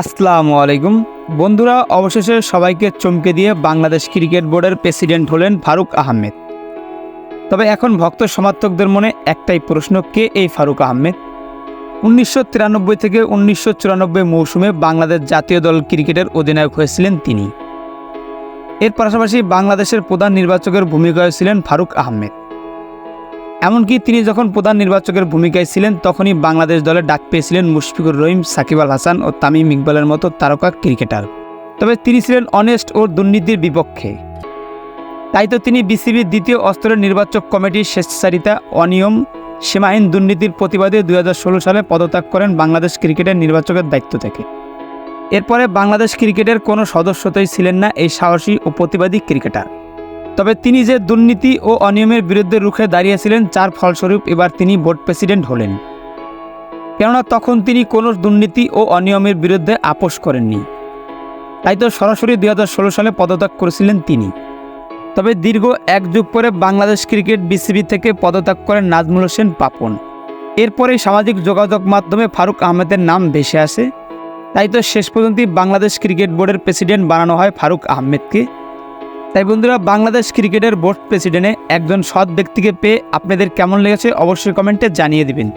আসসালামু আলাইকুম। বন্ধুরা, অবশেষে সবাইকে চমকে দিয়ে বাংলাদেশ ক্রিকেট বোর্ডের প্রেসিডেন্ট হলেন ফারুক আহমেদ। তবে এখন ভক্ত সমর্থকদের মনে একটাই প্রশ্ন, কে এই ফারুক আহমেদ? উনিশশো তিরানব্বই থেকে উনিশশো চুরানব্বই মৌসুমে বাংলাদেশ জাতীয় দল ক্রিকেটের অধিনায়ক হয়েছিলেন তিনি। এর পাশাপাশি বাংলাদেশের প্রধান নির্বাচকের ভূমিকায় ছিলেন ফারুক আহমেদ। এমনকি তিনি যখন প্রধান নির্বাচকের ভূমিকায় ছিলেন, তখনই বাংলাদেশ দলে ডাক পেয়েছিলেন মুশফিকুর রহিম, সাকিব আল হাসান ও তামিম ইকবালের মতো তারকা ক্রিকেটার। তবে তিনি ছিলেন অনেস্ট ও দুর্নীতির বিপক্ষে। তাই তো তিনি বিসিবির দ্বিতীয় অস্তরের নির্বাচক কমিটির স্বেচ্ছাচারিতা, অনিয়ম, সীমাহীন দুর্নীতির প্রতিবাদে দুই হাজার ষোলো সালে পদত্যাগ করেন বাংলাদেশ ক্রিকেটের নির্বাচকের দায়িত্ব থেকে। এরপরে বাংলাদেশ ক্রিকেটের কোনো সদস্যতই ছিলেন না এই সাহসী ও প্রতিবাদী ক্রিকেটার। তবে তিনি যে দুর্নীতি ও অনিয়মের বিরুদ্ধে রুখে দাঁড়িয়েছিলেন, যার ফলস্বরূপ এবার তিনি বোর্ড প্রেসিডেন্ট হলেন। কেননা তখন তিনি কোনো দুর্নীতি ও অনিয়মের বিরুদ্ধে আপোষ করেননি। তাই তো সরাসরি দু হাজার ষোলো সালে পদত্যাগ করেছিলেন তিনি। তবে দীর্ঘ এক যুগ পরে বাংলাদেশ ক্রিকেট বিসিবি থেকে পদত্যাগ করেন নাজমুল হোসেন পাপন। এরপরে সামাজিক যোগাযোগ মাধ্যমে ফারুক আহমেদের নাম ভেসে আসে। তাই তো শেষ পর্যন্তই বাংলাদেশ ক্রিকেট বোর্ডের প্রেসিডেন্ট বানানো হয় ফারুক আহমেদকে। তাই বন্ধুরা, বাংলাদেশ ক্রিকেটের বোর্ড প্রেসিডেন্টে একজন সৎ ব্যক্তিকে পেয়ে আপনাদের কেমন লেগেছে অবশ্যই কমেন্টে জানিয়ে দিবেন।